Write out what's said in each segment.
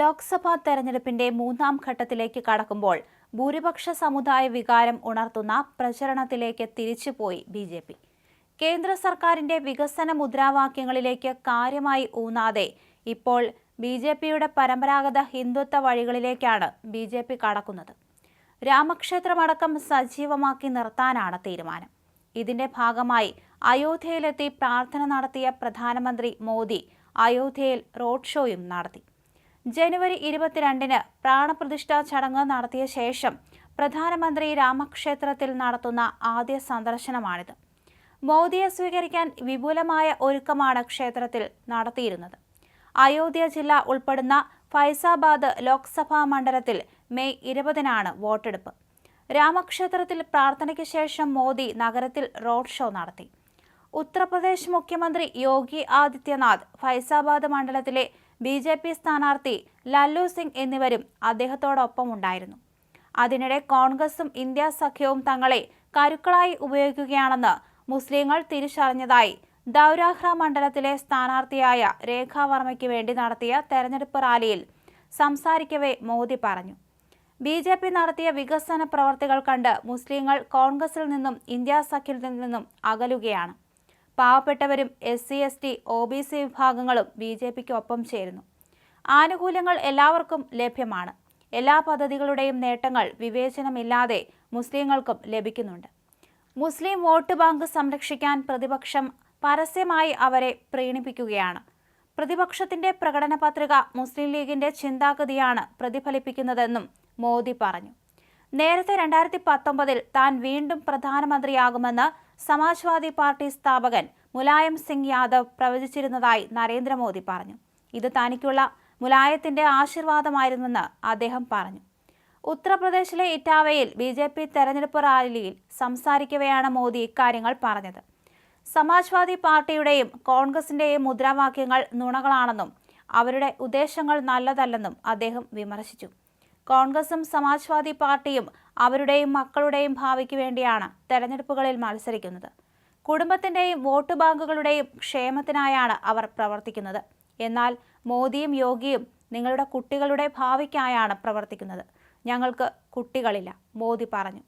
ലോക്സഭാ തെരഞ്ഞെടുപ്പിന്റെ മൂന്നാം ഘട്ടത്തിലേക്ക് കടക്കുമ്പോൾ ഭൂരിപക്ഷ സമുദായ വികാരം ഉണർത്തുന്ന പ്രചരണത്തിലേക്ക് തിരിച്ചുപോയി ബി ജെ പി. കേന്ദ്ര സർക്കാരിന്റെ വികസന മുദ്രാവാക്യങ്ങളിലേക്ക് കാര്യമായി ഊന്നാതെ ഇപ്പോൾ ബി ജെ പിയുടെ പരമ്പരാഗത ഹിന്ദുത്വ വഴികളിലേക്കാണ് ബി ജെ പി കടക്കുന്നത്. രാമക്ഷേത്രമടക്കം സജീവമാക്കി നിർത്താനാണ് തീരുമാനം. ഇതിന്റെ ഭാഗമായി അയോധ്യയിലെത്തി പ്രാർത്ഥന നടത്തിയ പ്രധാനമന്ത്രി മോദി അയോധ്യയിൽ റോഡ് ഷോയും നടത്തി. ജനുവരി ഇരുപത്തിരണ്ടിന് പ്രാണപ്രതിഷ്ഠാ ചടങ്ങ് നടത്തിയ ശേഷം പ്രധാനമന്ത്രി രാമക്ഷേത്രത്തിൽ നടത്തുന്ന ആദ്യ സന്ദർശനമാണിത്. മോദിയെ സ്വീകരിക്കാൻ വിപുലമായ ഒരുക്കമാണ് ക്ഷേത്രത്തിൽ നടത്തിയിരുന്നത്. അയോധ്യ ജില്ല ഉൾപ്പെടുന്ന ഫൈസാബാദ് ലോക്സഭാ മണ്ഡലത്തിൽ മെയ് ഇരുപതിനാണ് വോട്ടെടുപ്പ്. രാമക്ഷേത്രത്തിൽ പ്രാർത്ഥനയ്ക്ക് ശേഷം മോദി നഗരത്തിൽ റോഡ് ഷോ നടത്തി. ഉത്തർപ്രദേശ് മുഖ്യമന്ത്രി യോഗി ആദിത്യനാഥ് ഫൈസാബാദ് മണ്ഡലത്തിലെ ബി ജെ പി സ്ഥാനാർത്ഥി ലല്ലു സിംഗ് എന്നിവരും അദ്ദേഹത്തോടൊപ്പം ഉണ്ടായിരുന്നു. അതിനിടെ കോൺഗ്രസും ഇന്ത്യ സഖ്യവും തങ്ങളെ കരുക്കളായി ഉപയോഗിക്കുകയാണെന്ന് മുസ്ലിങ്ങൾ തിരിച്ചറിഞ്ഞതായി ദൗരാഹ്ര മണ്ഡലത്തിലെ സ്ഥാനാർത്ഥിയായ രേഖാ വർമ്മയ്ക്ക് വേണ്ടി നടത്തിയ തെരഞ്ഞെടുപ്പ് റാലിയിൽ സംസാരിക്കവേ മോദി പറഞ്ഞു. ബി ജെ പി നടത്തിയ വികസന പ്രവർത്തികൾ കണ്ട് മുസ്ലിങ്ങൾ കോൺഗ്രസിൽ നിന്നും ഇന്ത്യ സഖ്യത്തിൽ നിന്നും അകലുകയാണ്. പാവപ്പെട്ടവരും S C S T O B C വിഭാഗങ്ങളും ബി ജെ പിക്ക് ഒപ്പം ചേരുന്നു. ആനുകൂല്യങ്ങൾ എല്ലാവർക്കും ലഭ്യമാണ്. എല്ലാ പദ്ധതികളുടെയും നേട്ടങ്ങൾ വിവേചനമില്ലാതെ മുസ്ലിങ്ങൾക്കും ലഭിക്കുന്നുണ്ട്. മുസ്ലിം വോട്ട് ബാങ്ക് സംരക്ഷിക്കാൻ പ്രതിപക്ഷം പരസ്യമായി അവരെ പ്രീണിപ്പിക്കുകയാണ്. പ്രതിപക്ഷത്തിന്റെ പ്രകടന പത്രിക മുസ്ലിം ലീഗിന്റെ ചിന്താഗതിയാണ് പ്രതിഫലിപ്പിക്കുന്നതെന്നും മോദി പറഞ്ഞു. നേരത്തെ രണ്ടായിരത്തി പത്തൊമ്പതിൽ താൻ വീണ്ടും പ്രധാനമന്ത്രിയാകുമെന്ന് സമാജ്വാദി പാർട്ടി സ്ഥാപകൻ മുലായം സിംഗ് യാദവ് പ്രവചിച്ചിരുന്നതായി നരേന്ദ്രമോദി പറഞ്ഞു. ഇത് തനിക്കുള്ള മുലായത്തിന്റെ ആശീർവാദമായിരുന്നെന്ന് അദ്ദേഹം പറഞ്ഞു. ഉത്തർപ്രദേശിലെ ഇറ്റാവയിൽ ബി ജെ പി തെരഞ്ഞെടുപ്പ് റാലിയിൽ സംസാരിക്കവെയാണ് മോദി ഇക്കാര്യങ്ങൾ പറഞ്ഞത്. സമാജ്വാദി പാർട്ടിയുടെയും കോൺഗ്രസിന്റെയും മുദ്രാവാക്യങ്ങൾ നുണകളാണെന്നും അവരുടെ ഉദ്ദേശങ്ങൾ നല്ലതല്ലെന്നും അദ്ദേഹം വിമർശിച്ചു. കോൺഗ്രസും സമാജ്വാദി പാർട്ടിയും അവരുടെയും മക്കളുടെയും ഭാവിക്ക് വേണ്ടിയാണ് തെരഞ്ഞെടുപ്പുകളിൽ മത്സരിക്കുന്നത്. കുടുംബത്തിന്റെയും വോട്ട് ബാങ്കുകളുടെയും ക്ഷേമത്തിനായാണ് അവർ പ്രവർത്തിക്കുന്നത്. എന്നാൽ മോദിയും യോഗിയും നിങ്ങളുടെ കുട്ടികളുടെ ഭാവിക്കായാണ് പ്രവർത്തിക്കുന്നത്. ഞങ്ങൾക്ക് കുട്ടികളില്ല മോദി പറഞ്ഞു.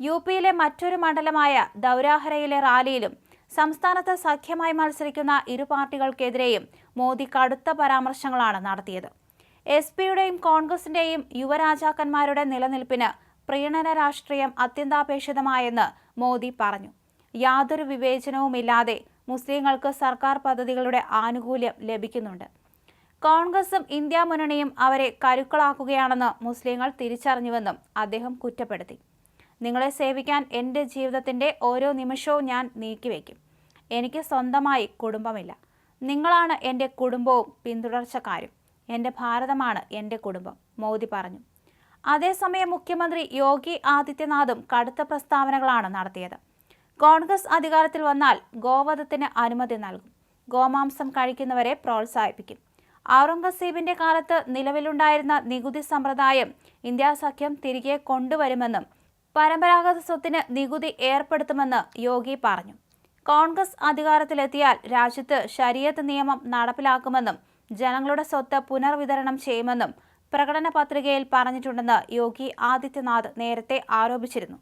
യു പിയിലെ മറ്റൊരു മണ്ഡലമായ ദൗരാഹരയിലെ റാലിയിലും സംസ്ഥാനത്ത് സഖ്യമായി മത്സരിക്കുന്ന ഇരു പാർട്ടികൾക്കെതിരെയും മോദി കടുത്ത പരാമർശങ്ങളാണ് നടത്തിയത്. എസ് പിയുടെയും കോൺഗ്രസിന്റെയും യുവരാജാക്കന്മാരുടെ നിലനിൽപ്പിന് പ്രീണന രാഷ്ട്രീയം അത്യന്താപേക്ഷിതമായെന്ന് മോദി പറഞ്ഞു. യാതൊരു വിവേചനവുമില്ലാതെ മുസ്ലിങ്ങൾക്ക് സർക്കാർ പദ്ധതികളുടെ ആനുകൂല്യം ലഭിക്കുന്നുണ്ട്. കോൺഗ്രസും ഇന്ത്യ മുന്നണിയും അവരെ കരുക്കളാക്കുകയാണെന്ന് മുസ്ലിങ്ങൾ തിരിച്ചറിഞ്ഞുവെന്നും അദ്ദേഹം കുറ്റപ്പെടുത്തി. നിങ്ങളെ സേവിക്കാൻ എന്റെ ജീവിതത്തിന്റെ ഓരോ നിമിഷവും ഞാൻ നീക്കിവെക്കും. എനിക്ക് സ്വന്തമായി കുടുംബമില്ല. നിങ്ങളാണ് എന്റെ കുടുംബവും പിന്തുടർച്ചക്കാരും. എന്റെ ഭാരതമാണ് എന്റെ കുടുംബം മോദി പറഞ്ഞു. അതേസമയം മുഖ്യമന്ത്രി യോഗി ആദിത്യനാഥും കടുത്ത പ്രസ്താവനകളാണ് നടത്തിയത്. കോൺഗ്രസ് അധികാരത്തിൽ വന്നാൽ ഗോവധത്തിന് അനുമതി നൽകും. ഗോമാംസം കഴിക്കുന്നവരെ പ്രോത്സാഹിപ്പിക്കും. ഔറംഗസീബിന്റെ കാലത്ത് നിലവിലുണ്ടായിരുന്ന നികുതി സമ്പ്രദായം ഇന്ത്യാ സഖ്യം തിരികെ കൊണ്ടുവരുമെന്നും പരമ്പരാഗത സ്വത്തിന് നികുതി ഏർപ്പെടുത്തുമെന്ന് യോഗി പറഞ്ഞു. കോൺഗ്രസ് അധികാരത്തിലെത്തിയാൽ രാജ്യത്ത് ശരീരത്ത് നിയമം നടപ്പിലാക്കുമെന്നും ജനങ്ങളുടെ സ്വത്ത് പുനർവിതരണം ചെയ്യുമെന്നും പ്രകടന പത്രികയിൽ പറഞ്ഞിട്ടുണ്ടെന്ന് യോഗി ആദിത്യനാഥ് നേരത്തെ ആരോപിച്ചിരുന്നു.